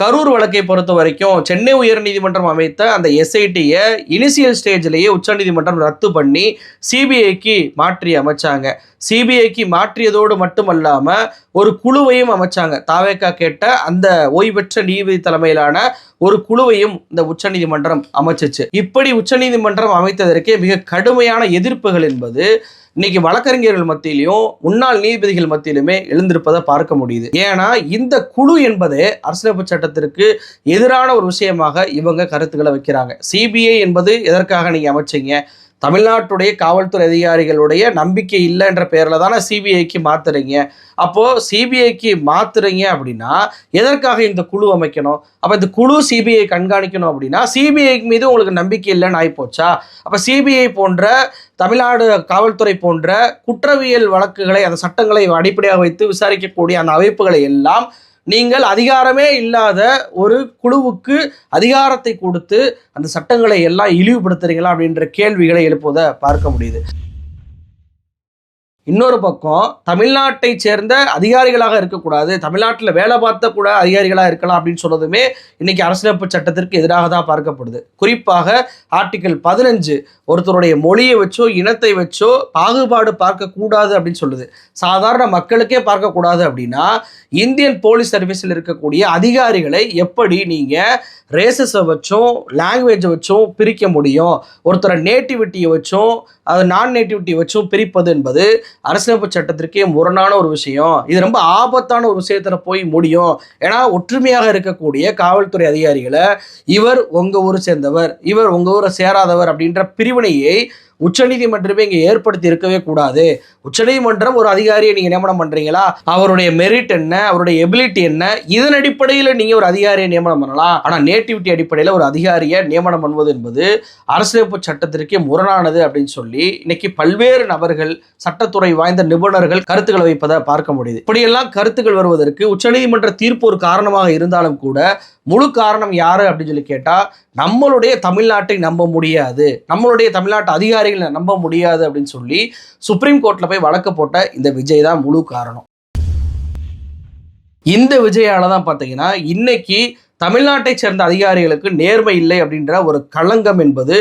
கரூர் வழக்கை பொறுத்த வரைக்கும் சென்னை உயர்நீதிமன்றம் அமைத்த அந்த எஸ்ஐடியை இனிஷியல் ஸ்டேஜ்லேயே உச்சநீதிமன்றம் ரத்து பண்ணி சிபிஐக்கு மாற்றி அமைச்சாங்க. சிபிஐக்கு மாற்றியதோடு மட்டுமல்லாமல் ஒரு குழுவையும் அமைச்சாங்க. தாவேக்கா கேட்ட அந்த ஓய்வெற்ற நீதிபதி தலைமையிலான ஒரு குழுவையும் இந்த உச்சநீதிமன்றம் அமைச்சிச்சு. இப்படி உச்சநீதிமன்றம் அமைத்ததற்கே மிக கடுமையான எதிர்ப்புகள் என்பது இன்னைக்கு வழக்கறிஞர்கள் மத்தியிலையும் முன்னாள் நீதிபதிகள் மத்தியிலுமே எழுந்திருப்பதை பார்க்க முடியுது. ஏன்னா இந்த குழு என்பது அரசியலமைப்பு சட்டத்திற்கு எதிரான ஒரு விஷயமாக இவங்க கருத்துக்களை வைக்கிறாங்க. சிபிஐ என்பது எதற்காக நீங்க அமைச்சீங்க? தமிழ்நாட்டுடைய காவல்துறை அதிகாரிகளுடைய நம்பிக்கை இல்லைன்ற பேரில் தானே சிபிஐக்கு மாத்துறீங்க. அப்போது சிபிஐக்கு மாத்துறீங்க அப்படின்னா எதற்காக இந்த குழு அமைக்கணும்? அப்போ இந்த குழு சிபிஐ கண்காணிக்கணும் அப்படின்னா சிபிஐ மீது உங்களுக்கு நம்பிக்கை இல்லைன்னு ஆகிப்போச்சா அப்போ சிபிஐ போன்ற தமிழ்நாடு காவல்துறை போன்ற குற்றவியல் வழக்குகளை அந்த சட்டங்களை அடிப்படையாக வைத்து விசாரிக்கக்கூடிய அந்த அமைப்புகளை எல்லாம் நீங்கள் அதிகாரமே இல்லாத ஒரு குழுவுக்கு அதிகாரத்தை கொடுத்து அந்த சட்டங்களை எல்லாம் இழிவுபடுத்துறீங்களா அப்படின்ற கேள்விகளை எழுப்புவதை பார்க்க முடியுது. இன்னொரு பக்கம் தமிழ்நாட்டை சேர்ந்த அதிகாரிகளாக இருக்கக்கூடாது. தமிழ்நாட்டில் வேலை பார்த்த கூட அதிகாரிகளாக இருக்கலாம் அப்படின்னு சொன்னதுமே இன்னைக்கு அரசியலமைப்பு சட்டத்திற்கு எதிராக தான் பார்க்கப்படுது. குறிப்பாக ஆர்டிகல் பதினஞ்சு ஒருத்தருடைய மொழியை வச்சோ இனத்தை வச்சோ பாகுபாடு பார்க்கக்கூடாது அப்படின்னு சொல்லுது. சாதாரண மக்களுக்கே பார்க்கக்கூடாது அப்படின்னா இந்தியன் போலீஸ் சர்வீஸில் இருக்கக்கூடிய அதிகாரிகளை எப்படி நீங்கள் ரேசஸை வச்சும் லாங்குவேஜை வச்சும் பிரிக்க முடியும்? ஒருத்தரை நேட்டிவிட்டியை வச்சும் அது நான் நேட்டிவிட்டியை வச்சும் பிரிப்பது என்பது அரசியலமைப்பு சட்டத்திற்கே முரணான ஒரு விஷயம். இது ரொம்ப ஆபத்தான ஒரு விஷயத்தில் போய் முடியும். ஏன்னா ஒற்றுமையாக இருக்கக்கூடிய காவல்துறை அதிகாரிகளை இவர் உங்கள் ஊரை சேர்ந்தவர் இவர் உங்கள் ஊரை சேராதவர் அப்படின்ற பிரிவினையை உச்சநீதிமன்றமே இங்கே ஏற்படுத்தி இருக்கவே கூடாது. உச்சநீதிமன்றம் ஒரு அதிகாரியை நீங்கள் நியமனம் பண்ணுறீங்களா அவருடைய மெரிட் என்ன? அவருடைய எபிலிட்டி என்ன? இதன் அடிப்படையில் நீங்கள் ஒரு அதிகாரியை நியமனம் பண்ணலாம். ஆனால் நேட்டிவிட்டி அடிப்படையில் ஒரு அதிகாரியை நியமனம் பண்ணுவது என்பது அரசியலமைப்பு சட்டத்திற்கே முரணானது அப்படின்னு சொல்லி இன்னைக்கு பல்வேறு நபர்கள் சட்டத்துறை வாய்ந்த நிபுணர்கள் கருத்துக்களை வைப்பதை பார்க்க முடியுது. இப்படியெல்லாம் கருத்துக்கள் வருவதற்கு உச்சநீதிமன்ற தீர்ப்பு ஒரு காரணமாக இருந்தாலும் கூட முழு காரணம் யார் அப்படின்னு சொல்லி கேட்டால் நம்மளுடைய தமிழ்நாட்டை நம்ப முடியாது. நம்மளுடைய தமிழ்நாட்டு அதிகாரிகளை நம்ப முடியாது அப்படின்னு சொல்லி சுப்ரீம் கோர்ட்டில் போய் வழக்கு போட்ட இந்த விஜய் தான் முழு காரணம். இந்த விஜயால தான் பார்த்தீங்கன்னா இன்னைக்கு தமிழ்நாட்டை சேர்ந்த அதிகாரிகளுக்கு நேர்மை இல்லை அப்படின்ற ஒரு களங்கம் என்பது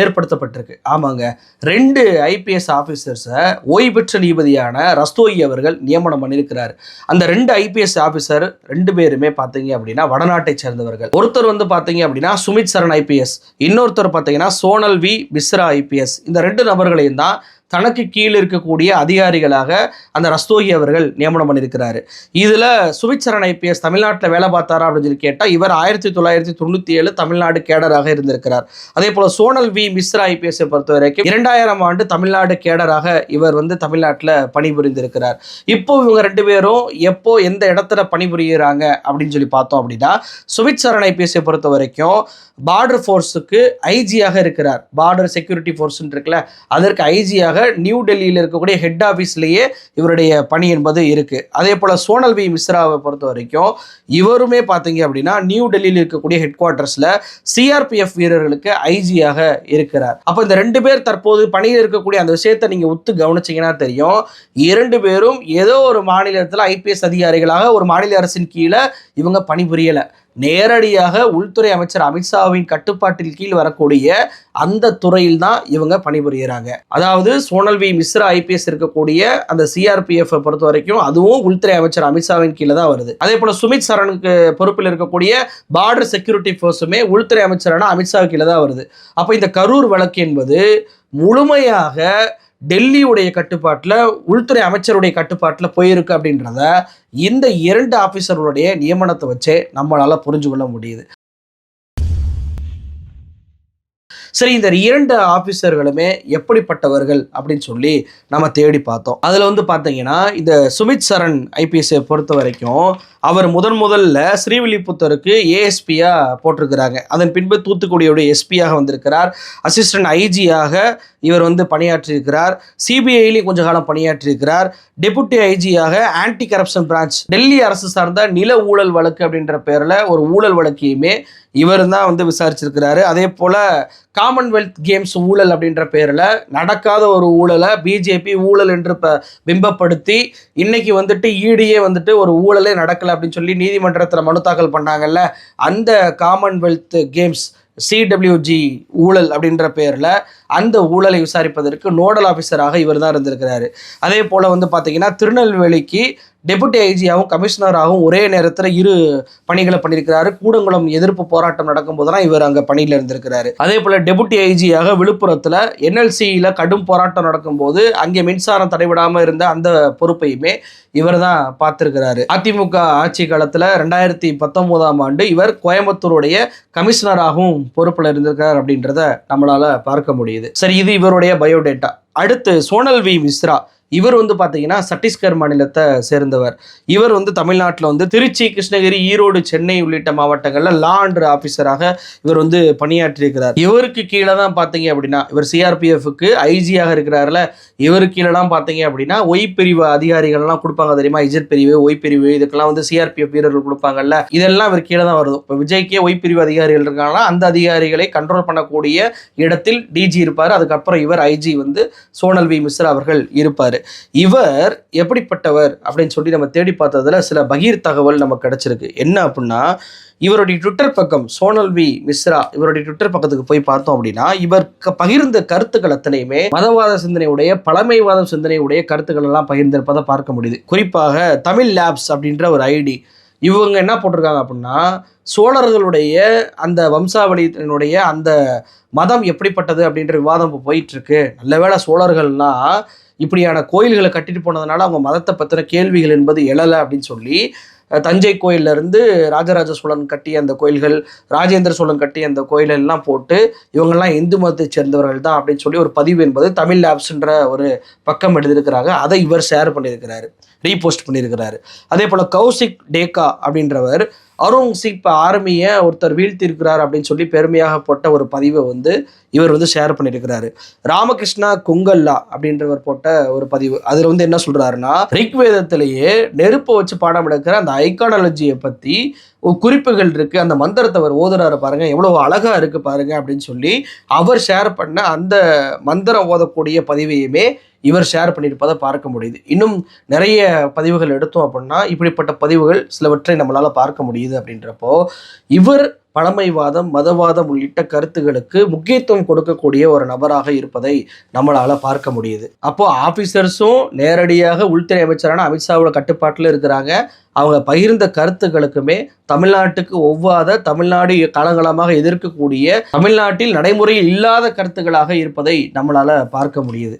ஏற்படுத்தப்பட்டிருக்கு. ஆமாங்க. ரெண்டு ஐபிஎஸ் ஆஃபீஸர்ஸை ஓய்வு பெற்ற நீதிபதியான ரஸ்தோயி அவர்கள் நியமனம் பண்ணியிருக்கிறார். அந்த ரெண்டு ஐபிஎஸ் ஆஃபீஸர் ரெண்டு பேருமே பார்த்தீங்க அப்படின்னா வடநாட்டை சேர்ந்தவர்கள். ஒருத்தர் வந்து பார்த்தீங்க அப்படின்னா சுமித் சரண் ஐபிஎஸ் இன்னொருத்தர் பார்த்தீங்கன்னா சோனல் வி. மிஸ்ரா ஐபிஎஸ் இந்த ரெண்டு நபர்களையும் தான் தனக்கு கீழே இருக்கக்கூடிய அதிகாரிகளாக அந்த ரஸ்தோகி அவர்கள் நியமனம் பண்ணியிருக்கிறாரு. இதில் சுமித் ஐபிஎஸ் தமிழ்நாட்டில் வேலை பார்த்தாரா அப்படின்னு சொல்லி கேட்டால் இவர் ஆயிரத்தி தொள்ளாயிரத்தி தொண்ணூற்றி ஏழு தமிழ்நாடு கேடராக இருந்திருக்கிறார். அதே போல் சோனல் வி. மிஸ்ரா ஐபிஎஸ்ஸை பொறுத்த வரைக்கும் இரண்டாயிரம் ஆண்டு தமிழ்நாடு கேடராக இவர் வந்து தமிழ்நாட்டில் பணிபுரிந்திருக்கிறார். இப்போ இவங்க ரெண்டு பேரும் எப்போ எந்த இடத்துல பணிபுரிகிறாங்க அப்படின்னு சொல்லி பார்த்தோம் அப்படின்னா சுமித் ஐபிஎஸ்ஸை பொறுத்த வரைக்கும் பார்டர் ஃபோர்ஸுக்கு ஐஜியாக இருக்கிறார். பார்டர் செக்யூரிட்டி ஃபோர்ஸ்ன்னு இருக்குல்ல அதற்கு ஐஜியாக நியூ டெல்லியில் இருக்கக்கூடிய ஹெட் ஆஃபீஸ்லேயே இவருடைய பணி என்பது இருக்குது அதே போல் சோனல் வி. மிஸ்ராவை பொறுத்த வரைக்கும் இவருமே பார்த்தீங்க அப்படின்னா நியூ டெல்லியில் இருக்கக்கூடிய ஹெட் குவார்ட்டர்ஸில் சிஆர்பிஎஃப் வீரர்களுக்கு ஐஜியாக இருக்கிறார். அப்போ இந்த ரெண்டு பேர் தற்போது பணியில் இருக்கக்கூடிய அந்த விஷயத்தை நீங்கள் உத்து கவனிச்சீங்கன்னா தெரியும். இரண்டு பேரும் ஏதோ ஒரு மாநிலத்தில் ஐபிஎஸ் அதிகாரிகளாக ஒரு மாநில அரசின் கீழே இவங்க பணிபுரியலை. நேரடியாக உள்துறை அமைச்சர் அமித்ஷாவின் கட்டுப்பாட்டில் கீழ் வரக்கூடிய அந்த துறையில் தான் இவங்க பணிபுரிகிறாங்க அதாவது சோனல் வி. மிஸ்ரா ஐபிஎஸ் இருக்கக்கூடிய அந்த சிஆர்பிஎஃப் பொறுத்த வரைக்கும் அதுவும் உள்துறை அமைச்சர் அமித்ஷாவின் கீழே தான் வருது. அதே போல சுமித் சரணுக்கு பொறுப்பில் இருக்கக்கூடிய பார்டர் செக்யூரிட்டி ஃபோர்ஸுமே உள்துறை அமைச்சரான அமித்ஷா கீழே தான் வருது. அப்போ இந்த கரூர் வழக்கு என்பது முழுமையாக டெல்லியுடைய கட்டுப்பாட்டில் உள்துறை அமைச்சருடைய கட்டுப்பாட்டில் போயிருக்கு அப்படின்றத இந்த இரண்டு ஆஃபீஸர்களுடைய நியமனத்தை வச்சே நம்மளால் புரிஞ்சு கொள்ள முடியுது. சரி இந்த இரண்டு ஆஃபீஸர்களுமே எப்படிப்பட்டவர்கள் அப்படின்னு சொல்லி நம்ம தேடி பார்த்தோம். அதில் வந்து பார்த்தீங்கன்னா இந்த சுமித் சரண் ஐபிஎஸ்ஸை பொறுத்த வரைக்கும் அவர் முதன் முதல்ல ஸ்ரீவில்லிபுத்தருக்கு ஏஎஸ்பியாக போட்டிருக்கிறாங்க. அதன் பின்பு தூத்துக்குடியோட எஸ்பியாக வந்திருக்கிறார். அசிஸ்டன்ட் ஐஜியாக இவர் வந்து பணியாற்றியிருக்கிறார். சிபிஐலையும் கொஞ்ச காலம் பணியாற்றியிருக்கிறார். டெபுட்டி ஐஜியாக ஆன்டி கரப்ஷன் பிரான்ச் டெல்லி அரசு சார்ந்த நில ஊழல் வழக்கு அப்படின்ற பேரில் ஒரு ஊழல் வழக்கையுமே இவர் தான் வந்து விசாரிச்சிருக்கிறாரு. அதே போல் காமன்வெல்த் கேம்ஸ் ஊழல் அப்படின்ற பேரில் நடக்காத ஒரு ஊழலை பிஜேபி ஊழல் என்று ப பிம்பப்படுத்தி இன்னைக்கு வந்துட்டு ஈடியே வந்துட்டு ஒரு ஊழலே நடக்கலை அப்படின்னு சொல்லி நீதிமன்றத்தில் மனு தாக்கல் பண்ணாங்கல்ல. அந்த காமன்வெல்த் கேம்ஸ் சிடபிள்யூஜி ஊழல் அப்படின்ற பேரில் அந்த ஊழலை விசாரிப்பதற்கு நோடல் ஆஃபீஸராக இவர் தான் இருந்திருக்கிறாரு. அதே போல் வந்து பார்த்தீங்கன்னா திருநெல்வேலிக்கு டெபுட்டி ஐஜியாகவும் கமிஷனராகவும் ஒரே நேரத்தில் இரு பணிகளை பண்ணியிருக்கிறாரு. கூடங்குளம் எதிர்ப்பு போராட்டம் நடக்கும்போதெல்லாம் இவர் அங்கே பணியில் இருந்திருக்கிறாரு. அதே போல் டெபுட்டி ஐஜியாக விழுப்புரத்தில் என்எல்சியில் கடும் போராட்டம் நடக்கும்போது அங்கே மின்சாரம் தடைவிடாமல் இருந்த அந்த பொறுப்பையுமே இவர் தான் பார்த்துருக்கிறாரு. அதிமுக ஆட்சி காலத்தில் ரெண்டாயிரத்தி பத்தொம்போதாம் ஆண்டு இவர் கோயம்புத்தூருடைய கமிஷனராகவும் பொறுப்பில் இருந்திருக்கிறார் அப்படின்றத நம்மளால் பார்க்க முடியுது. சரி இது இவருடைய பயோடேட்டா அடுத்து சோனல் வி மிஸ்ரா. இவர் வந்து பார்த்தீங்கன்னா சத்தீஸ்கர் மாநிலத்தை சேர்ந்தவர். இவர் வந்து தமிழ்நாட்டில் வந்து திருச்சி கிருஷ்ணகிரி ஈரோடு சென்னை உள்ளிட்ட மாவட்டங்களில் லா அண்ட் ஆஃபீஸராக இவர் வந்து பணியாற்றியிருக்கிறார். இவருக்கு கீழே தான் பார்த்தீங்க அப்படின்னா இவர் சிஆர்பிஎஃப்க்கு ஐஜியாக இருக்கிறார்ல இவருக்கு கீழெலாம் பார்த்தீங்க அப்படின்னா ஒய் பிரிவு அதிகாரிகள்லாம் கொடுப்பாங்க தெரியுமா? இஜட் பிரிவு ஒய் பிரிவு இதுக்கெல்லாம் வந்து சிஆர்பிஎஃப் வீரர்கள் கொடுப்பாங்கல்ல இதெல்லாம் இவர் கீழே தான் வருது. இப்போ விஜய்க்கே ஒய் பிரிவு அதிகாரிகள் இருக்காங்கன்னா அந்த அதிகாரிகளை கண்ட்ரோல் பண்ணக்கூடிய இடத்தில் டிஜி இருப்பார். அதுக்கப்புறம் இவர் ஐஜி வந்து சோனல் வி. மிஸ்ரா அவர்கள் இருப்பார். இவர் எப்படிப்பட்டவர் அப்படின்னு சொல்லி நம்ம தேடி பார்த்ததுல சில பகீர் தகவல் நமக்கு கிடைச்சிருக்கு. என்ன அப்படின்னா இவருடைய ட்விட்டர் பக்கம் சோனல் வி மிஸ்ரா இவருடைய ட்விட்டர் பக்கத்துக்கு போய் பார்த்தோம் அப்படின்னா இவர் பகிர்ந்த கருத்துக்கள் அத்தனையுமே மதவாத சிந்தனையுடைய பழமைவாத சிந்தனையுடைய கருத்துக்கள் எல்லாம் பகிர்ந்திருப்பதை பார்க்க முடியுது. குறிப்பாக தமிழ் லேப்ஸ் அப்படின்ற ஒரு ஐடி. இவங்க என்ன போட்டிருக்காங்க அப்படின்னா சோழர்களுடைய அந்த வம்சாவளியினுடைய அந்த மதம் எப்படிப்பட்டது அப்படின்ற விவாதம் போயிட்டு இருக்கு நல்லவேளை சோழர்கள்லாம் இப்படியான கோயில்களை கட்டிட்டு போனதுனால அவங்க மதத்தை பற்றின கேள்விகள் என்பது எழலை அப்படின்னு சொல்லி தஞ்சை கோயில்ல இருந்து ராஜராஜ சோழன் கட்டிய அந்த கோயில்கள் ராஜேந்திர சோழன் கட்டிய அந்த கோயில் எல்லாம் போட்டு இவங்கெல்லாம் இந்து மதத்தை சேர்ந்தவர்கள் தான் அப்படின்னு சொல்லி ஒரு பதிவு என்பது தமிழ் ஆப்ஸ்ன்ற ஒரு பக்கம் எடுத்திருக்கிறாங்க. அதை இவர் ஷேர் பண்ணியிருக்கிறாரு. ரீபோஸ்ட் பண்ணியிருக்கிறாரு. அதே போல் கௌசிக் டேக்கா அப்படின்றவர் அவுரங்கசீப் ஆர்மியை ஒருத்தர் வீழ்த்தியிருக்கிறார் அப்படின்னு சொல்லி பெருமையாக போட்ட ஒரு பதிவை வந்து இவர் வந்து ஷேர் பண்ணியிருக்கிறாரு. ராமகிருஷ்ணா குங்கல்லா அப்படின்றவர் போட்ட ஒரு பதிவு. அதில் வந்து என்ன சொல்கிறாருன்னா ரிக்வேதத்திலேயே நெருப்பை வச்சு பாடம் எடுக்கிற அந்த ஐகானாலஜியை பற்றி ஒரு குறிப்புகள் இருக்குது அந்த மந்திரத்தை அவர் ஓதுறாரு பாருங்கள் எவ்வளோ அழகாக இருக்குது பாருங்கள் அப்படின்னு சொல்லி அவர் ஷேர் பண்ண அந்த மந்திரம் ஓதக்கூடிய பதிவையுமே இவர் ஷேர் பண்ணியிருப்பதை பார்க்க முடியுது. இன்னும் நிறைய பதிவுகள் எடுத்தோம் அப்படின்னா இப்படிப்பட்ட பதிவுகள் சிலவற்றை நம்மளால் பார்க்க முடியுது அப்படின்றப்போ இவர் பழமைவாதம் மதவாதம் உள்ளிட்ட கருத்துகளுக்கு முக்கியத்துவம் கொடுக்கக்கூடிய ஒரு நபராக இருப்பதை நம்மளால் பார்க்க முடியுது. அப்போ ஆஃபீஸர்ஸும் நேரடியாக உள்துறை அமைச்சரான அமித்ஷாவோட கட்டுப்பாட்டில் இருக்கிறாங்க. அவங்க பகிர்ந்த கருத்துக்களுக்குமே தமிழ்நாட்டுக்கு ஒவ்வாத தமிழ்நாடு காலங்காலமாக எதிர்க்கக்கூடிய தமிழ்நாட்டில் நடைமுறையில் இல்லாத கருத்துக்களாக இருப்பதை நம்மளால் பார்க்க முடியுது.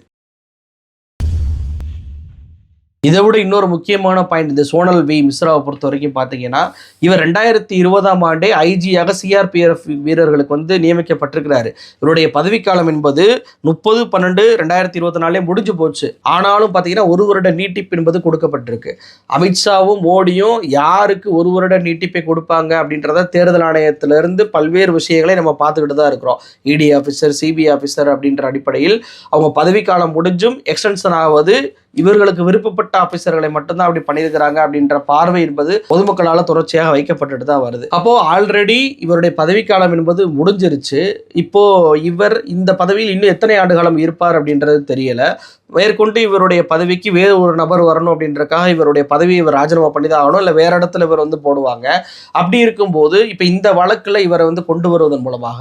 இதை விட இன்னொரு முக்கியமான பாயிண்ட் இந்த சோனல் வி. மிஸ்ராவை பொறுத்த வரைக்கும் பார்த்தீங்கன்னா இவர் ரெண்டாயிரத்தி இருபதாம் ஆண்டே ஐஜியாக சிஆர்பிஎஃப் வீரர்களுக்கு வந்து நியமிக்கப்பட்டிருக்கிறார். இவருடைய பதவிக்காலம் என்பது முப்பது பன்னெண்டு ரெண்டாயிரத்தி இருபத்தி நாலே முடிஞ்சு போச்சு. ஆனாலும் பார்த்தீங்கன்னா ஒரு வருட நீட்டிப்பு என்பது கொடுக்கப்பட்டிருக்கு. அமித்ஷாவும் மோடியும் யாருக்கு ஒரு வருட நீட்டிப்பை கொடுப்பாங்க அப்படின்றத தேர்தல் ஆணையத்திலிருந்து பல்வேறு விஷயங்களை நம்ம பார்த்துக்கிட்டு தான் இருக்கிறோம். இடி ஆஃபீஸர் சிபிஐ ஆஃபீஸர் அப்படின்ற அடிப்படையில் அவங்க பதவிக்காலம் முடிஞ்சும் எக்ஸ்டென்ஷன் ஆவது இவர்களுக்கு விருப்பப்பட்ட ஆபீசர்களை மட்டும்தான் அப்படி பண்ணியிருக்கிறாங்க அப்படின்ற பார்வை என்பது பொதுமக்களால் தொடர்ச்சியாக வைக்கப்பட்டுட்டு தான் வருது. அப்போ ஆல்ரெடி இவருடைய பதவிக்காலம் என்பது முடிஞ்சிருச்சு. இப்போ இவர் இந்த பதவியில் இன்னும் எத்தனை ஆண்டு காலம் இருப்பார் அப்படின்றது தெரியல. மேற்கொண்டு இவருடைய பதவிக்கு வேறு ஒரு நபர் வரணும் அப்படின்றக்காக இவருடைய பதவியை இவர் ராஜினாமா பண்ணி தான் ஆகணும் இல்லை வேற இடத்துல இவர் வந்து போடுவாங்க. அப்படி இருக்கும்போது இப்போ இந்த வழக்கில் இவரை வந்து கொண்டு வருவதன் மூலமாக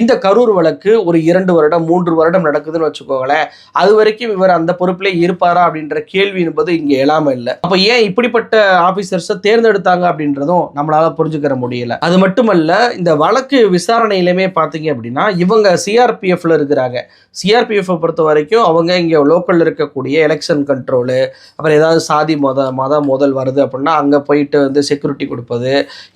இந்த கரூர் வழக்கு ஒரு இரண்டு வருடம் மூன்று வருடம் நடக்குதுன்னு வச்சுக்கோங்களேன். அது வரைக்கும் இவர் அந்த பொறுப்பிலே இருப்பாரா அப்படின்ற கேள்வி என்பது இங்கே எழாமல் இல்லை. அப்போ ஏன் இப்படிப்பட்ட ஆஃபீஸர்ஸை தேர்ந்தெடுத்தாங்க அப்படின்றதும் நம்மளால் புரிஞ்சுக்கிற முடியல. அது மட்டுமல்ல இந்த வழக்கு விசாரணையிலுமே பார்த்தீங்க அப்படின்னா இவங்க சிஆர்பிஎஃப்ல இருக்கிறாங்க. சிஆர்பிஎஃப் பொறுத்த வரைக்கும் அவங்க இங்கே லோக்கலில் இருக்கக்கூடிய எலெக்ஷன் கண்ட்ரோலு அப்புறம் ஏதாவது சாதி மத மத மோதல் வருது அப்படின்னா அங்கே போயிட்டு வந்து செக்யூரிட்டி கொடுப்பது.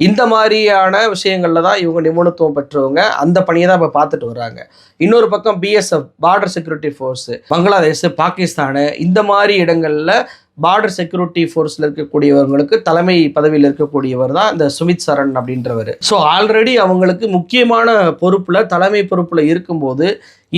இந்த மாதிரியான விஷயங்களில் தான் இவங்க நிபுணத்துவம் பெற்றவங்க அந்த பணியை தான் இப்போ பார்த்துட்டு வர்றாங்க. இன்னொரு பக்கம் BSF border security force Bangladesh Pakistan இந்த மாதிரி இடங்களில் பார்டர் செக்யூரிட்டி ஃபோர்ஸில் இருக்கக்கூடியவங்களுக்கு தலைமை பதவியில் இருக்கக்கூடியவர் தான் இந்த சுமித் சரண் அப்படின்றவர். ஸோ ஆல்ரெடி அவங்களுக்கு முக்கியமான பொறுப்பில் தலைமை பொறுப்பில் இருக்கும்போது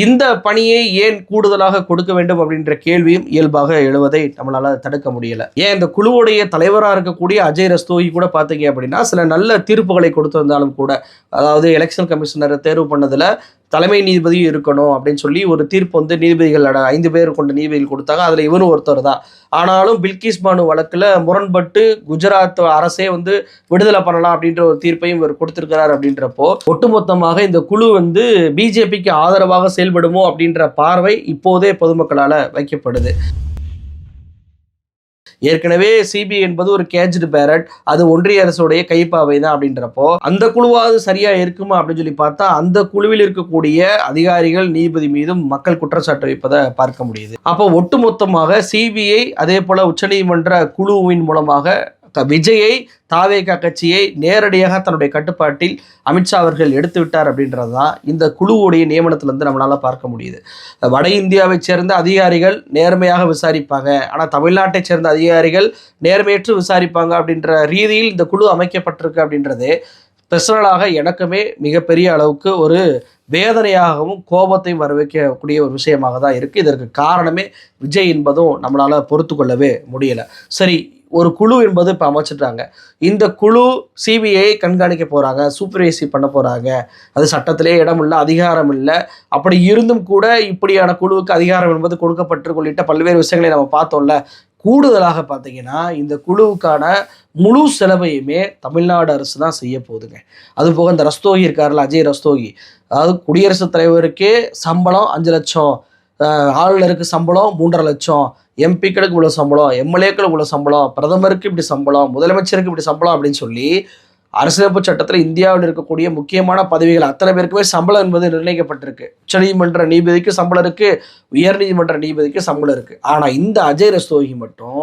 இந்த பணியை ஏன் கூடுதலாக கொடுக்க வேண்டும் அப்படின்ற கேள்வியும் இயல்பாக எழுவதை நம்மளால் தடுக்க முடியல. ஏன் இந்த குழுவுடைய தலைவராக இருக்கக்கூடிய அஜய் ரஸ்தோகி கூட பார்த்தீங்க அப்படின்னா சில நல்ல தீர்ப்புகளை கொடுத்திருந்தாலும் கூட அதாவது எலெக்ஷன் கமிஷனரை தேர்வு பண்ணதில் தலைமை நீதிபதியும் இருக்கணும் அப்படின்னு சொல்லி ஒரு தீர்ப்பு வந்து நீதிபதிகள் ஐந்து பேர் கொண்ட நீதிபதிகள் கொடுத்தாங்க. அதில் இவரும் ஒருத்தர் தான். ஆனாலும் பில்கிஸ் பானு வழக்கில் முரண்பட்டு குஜராத் அரசே வந்து விடுதலை பண்ணலாம் அப்படின்ற ஒரு தீர்ப்பையும் இவர் கொடுத்துருக்கிறார் அப்படின்றப்போ ஒட்டுமொத்தமாக இந்த குழு வந்து பிஜேபிக்கு ஆதரவாக செயல்படுமோ அப்படின்ற பார்வை இப்போதே பொதுமக்களால் வைக்கப்படுது. ஏற்கனவே சிபிஐ என்பது ஒரு கேஜ்டு பேரட் அது ஒன்றிய அரசுடைய கைப்பாவை தான் அப்படின்றப்போ அந்த குழுவாவது சரியா இருக்குமா அப்படின்னு சொல்லி பார்த்தா அந்த குழுவில் இருக்கக்கூடிய அதிகாரிகள் நீதிபதி மீதும் மக்கள் குற்றச்சாட்டு வைப்பதை பார்க்க முடியுது. அப்போ ஒட்டுமொத்தமாக சிபிஐ அதே போல உச்சநீதிமன்ற குழுவின் மூலமாக த- விஜயை தாவேகா கட்சியை நேரடியாக தன்னுடைய கட்டுப்பாட்டில் அமித்ஷா அவர்கள் எடுத்து விட்டார் அப்படின்றது தான் இந்த குழுவுடைய நியமனத்திலிருந்து நம்மளால் பார்க்க முடியுது. வட இந்தியாவைச் சேர்ந்த அதிகாரிகள் நேர்மையாக விசாரிப்பாங்க. ஆனால் தமிழ்நாட்டைச் சேர்ந்த அதிகாரிகள் நேர்மையற்று விசாரிப்பாங்க அப்படின்ற ரீதியில் இந்த குழு அமைக்கப்பட்டிருக்கு அப்படின்றது பர்சனலாக எனக்குமே மிகப்பெரிய அளவுக்கு ஒரு வேதனையாகவும் கோபத்தையும் வர வைக்கக்கூடிய ஒரு விஷயமாக தான் இருக்குது இதற்கு காரணமே விஜய் என்பதும் நம்மளால் பொறுத்து கொள்ளவே முடியலை. சரி ஒரு குழு என்பது இப்போ அமைச்சிட்டாங்க இந்த குழு சிபிஐ கண்காணிக்க போகிறாங்க சூப்பர்வைசி பண்ண போகிறாங்க அது சட்டத்திலே இடம் இல்லை அதிகாரம் இல்லை அப்படி இருந்தும் கூட இப்படியான குழுவுக்கு அதிகாரம் என்பது கொடுக்கப்பட்டு உள்ளிட்ட பல்வேறு விஷயங்களை நம்ம பார்த்தோம்ல. கூடுதலாக பார்த்தீங்கன்னா இந்த குழுவுக்கான முழு செலவையுமே தமிழ்நாடு அரசு தான் செய்ய போகுதுங்க. அதுபோக இந்த ரஸ்தோகி இருக்கார்ல அஜய் ரஸ்தோகி. அதாவது குடியரசுத் தலைவருக்கே சம்பளம் அஞ்சு லட்சம். ஆளுநருக்கு சம்பளம் மூன்றரை லட்சம் எம்பிக்களுக்கு இவ்வளோ சம்பளம் எம்எல்ஏக்களுக்கு இவ்வளோ சம்பளம் பிரதமருக்கு இப்படி சம்பளம் முதலமைச்சருக்கு இப்படி சம்பளம் அப்படின்னு சொல்லி அரசியலமைப்பு சட்டத்தில் இந்தியாவில் இருக்கக்கூடிய முக்கியமான பதவிகள் அத்தனை பேருக்குமே சம்பளம் என்பது நிர்ணயிக்கப்பட்டிருக்கு. உச்சநீதிமன்ற நீதிபதிக்கு சம்பளம் இருக்குது உயர்நீதிமன்ற நீதிபதிக்கு சம்பளம் இருக்குது ஆனால் இந்த அஜய் ரஸ்தோகி மட்டும்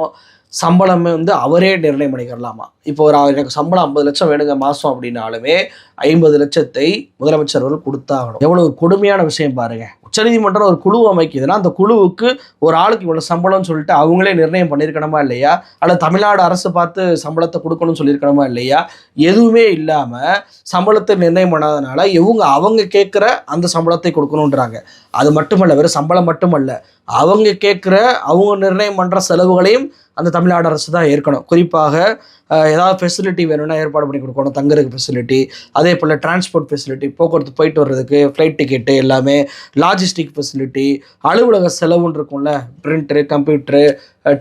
சம்பளமே வந்து அவரே நிர்ணயம் பண்ணிக்கிறலாமா இப்போ ஒரு எனக்கு சம்பளம் ஐம்பது லட்சம் வேணுங்க மாதம் அப்படின்னாலுமே ஐம்பது லட்சத்தை முதலமைச்சர் அவர்கள் கொடுத்தாகணும். எவ்வளவு கொடுமையான விஷயம் பாருங்க. உச்சநீதிமன்றம் ஒரு குழு அமைக்குதுன்னா அந்த குழுவுக்கு ஒரு ஆளுக்கு இவ்வளோ சம்பளம்னு சொல்லிட்டு அவங்களே நிர்ணயம் பண்ணியிருக்கணுமா இல்லையா? அல்லது தமிழ்நாடு அரசு பார்த்து சம்பளத்தை கொடுக்கணும்னு சொல்லியிருக்கணுமா இல்லையா? எதுவுமே இல்லாமல் சம்பளத்தை நிர்ணயம் பண்ணாதனால இவங்க அவங்க கேட்குற அந்த சம்பளத்தை கொடுக்கணுன்றாங்க. அது மட்டுமல்ல வெறும் சம்பளம் மட்டுமல்ல. அவங்க கேட்குற அவங்க நிர்ணயம் பண்ணுற செலவுகளையும் அந்த தமிழ்நாடு அரசு தான் ஏற்கணும். குறிப்பாக ஏதாவது ஃபெசிலிட்டி வேணும்னா ஏற்பாடு பண்ணி கொடுக்கணும். தங்குறதுக்கு ஃபெசிலிட்டி அதே போல் டிரான்ஸ்போர்ட் ஃபெசிலிட்டி போக்குவரத்து போயிட்டு வர்றதுக்கு ஃப்ளைட் டிக்கெட்டு எல்லாமே லாஜிஸ்டிக் ஃபெசிலிட்டி அலுவலக செலவுன்னு இருக்கும்ல பிரிண்டரு கம்ப்யூட்டரு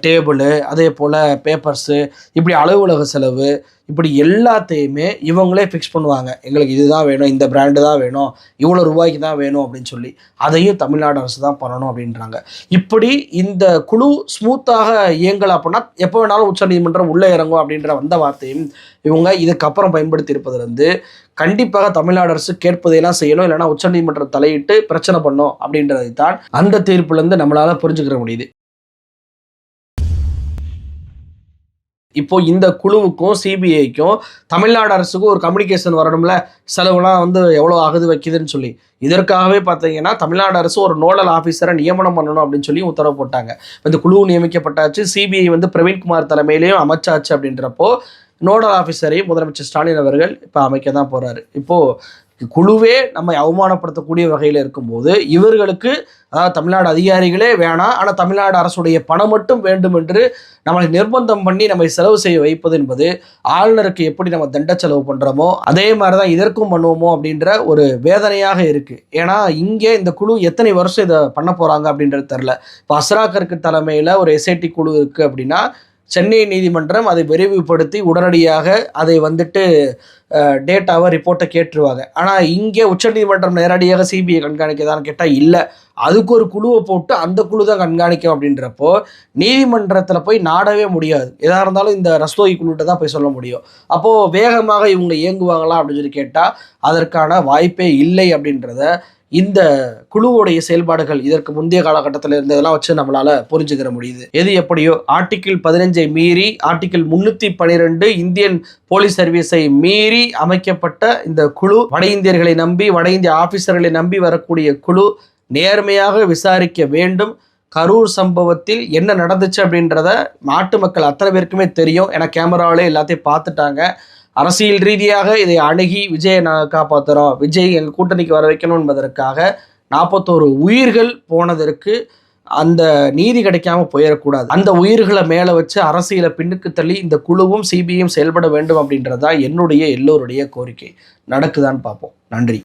டேபிளு அதே போல் பேப்பர்ஸு இப்படி அலுவலக செலவு இப்படி எல்லாத்தையுமே இவங்களே ஃபிக்ஸ் பண்ணுவாங்க. எங்களுக்கு இதுதான் வேணும் இந்த பிராண்டு தான் வேணும் இவ்வளோ ரூபாய்க்கு தான் வேணும் அப்படின்னு சொல்லி அதையும் தமிழ்நாடு அரசு தான் பண்ணணும் அப்படின்றாங்க. இப்படி இந்த குழு ஸ்மூத்தாக இயங்கலை அப்படின்னா எப்போ வேணாலும் உச்சநீதிமன்றம் உள்ளே இறங்கும் அப்படின்ற வந்த வார்த்தையும் இவங்க இதுக்கப்புறம் பயன்படுத்தி இருப்பதிலிருந்து கண்டிப்பாக தமிழ்நாடு அரசு கேட்பதையெல்லாம் செய்யணும் இல்லைன்னா உச்சநீதிமன்றம் தலையிட்டு பிரச்சனை பண்ணும் அப்படின்றதை தான் அந்த தீர்ப்புலேருந்து நம்மளால் புரிஞ்சுக்கிற முடியுது. இப்போ இந்த குழுவுக்கும் சிபிஐக்கும் தமிழ்நாடு அரசுக்கும் ஒரு கம்யூனிகேஷன் வரணும்ல? செலவுலாம் வந்து எவ்வளோ ஆகுது வைக்குதுன்னு சொல்லி. இதற்காகவே பார்த்தீங்கன்னா தமிழ்நாடு அரசு ஒரு நோடல் ஆஃபீஸரை நியமனம் பண்ணணும் அப்படின்னு சொல்லி உத்தரவு போட்டாங்க. இந்த குழு நியமிக்கப்பட்டாச்சு. சிபிஐ வந்து பிரவீன்குமார் தலைமையிலையும் அமைச்சாச்சு அப்படின்றப்போ நோடல் ஆஃபீஸரையும் முதலமைச்சர் ஸ்டாலின் அவர்கள் இப்போ அமைக்க தான் போகிறாரு இப்போது குழுவே நம்மை அவமானப்படுத்தக்கூடிய வகையில் இருக்கும்போது இவர்களுக்கு அதாவது தமிழ்நாடு அதிகாரிகளே வேணாம். ஆனால் தமிழ்நாடு அரசுடைய பணம் மட்டும் வேண்டும் என்று நம்மளை நிர்பந்தம் பண்ணி நம்மை செலவு செய்ய வைப்பது என்பது ஆளுநருக்கு எப்படி நம்ம தண்ட செலவு பண்ணுறோமோ அதே மாதிரி தான் இதற்கும் பண்ணுவோமோ அப்படின்ற ஒரு வேதனையாக இருக்குது ஏன்னா இங்கே இந்த குழு எத்தனை வருஷம் இதை பண்ண போகிறாங்க அப்படின்றது தெரில இப்போ அஸ்ராக்கருக்கு தலைமையில் ஒரு எஸ்ஐடி குழு இருக்குது அப்படின்னா சென்னை நீதிமன்றம் அதை விரைவுபடுத்தி உடனடியாக அதை வந்துட்டு டேட்டாவை ரிப்போர்ட்டை கேட்டுருவாங்க. ஆனால் இங்கே உச்சநீதிமன்றம் நேரடியாக சிபிஐ கண்காணிக்கதான்னு கேட்டால் இல்லை. அதுக்கு ஒரு குழுவை போட்டு அந்த குழு தான் கண்காணிக்கும் அப்படின்றப்போ நீதிமன்றத்தில் போய் நாடவே முடியாது. எதாக இருந்தாலும் இந்த ரஸ்தோகி குழுட்ட தான் போய் சொல்ல முடியும். அப்போது வேகமாக இவங்க இயங்குவாங்களா அப்படின்னு சொல்லி கேட்டால் அதற்கான வாய்ப்பே இல்லை அப்படின்றத இந்த குழுவுடைய செயல்பாடுகள் இதற்கு முந்தைய காலகட்டத்தில் இருந்ததெல்லாம் வச்சு நம்மளால புரிஞ்சுக்கிற முடியுது. எது எப்படியோ ஆர்டிகிள் பதினஞ்சை மீறி ஆர்டிகிள் முன்னூத்தி பனிரெண்டு இந்தியன் போலீஸ் சர்வீஸை மீறி அமைக்கப்பட்ட இந்த குழு வட இந்தியர்களை நம்பி வட இந்திய ஆபீசர்களை நம்பி வரக்கூடிய குழு நேர்மையாக விசாரிக்க வேண்டும். கரூர் சம்பவத்தில் என்ன நடந்துச்சு அப்படின்றத நாட்டு மக்கள் அத்தனை பேருக்குமே தெரியும். ஏன்னா கேமராவிலே எல்லாத்தையும் பார்த்துட்டாங்க. அரசியல் ரீதியாக இதை அணுகி விஜயை நான் காப்பாற்றுறோம் விஜய் எங்கள் கூட்டணிக்கு வர வைக்கணும் என்பதற்காக நாற்பத்தோரு உயிர்கள் போனதற்கு அந்த நீதி கிடைக்காம போயிடக்கூடாது. அந்த உயிர்களை மேலே வச்சு அரசியலை பின்னுக்கு தள்ளி இந்த குழுவும் சிபிஐயும் செயல்பட வேண்டும் அப்படின்றதா என்னுடைய எல்லோருடைய கோரிக்கை. நடக்குதான்னு பார்ப்போம். நன்றி.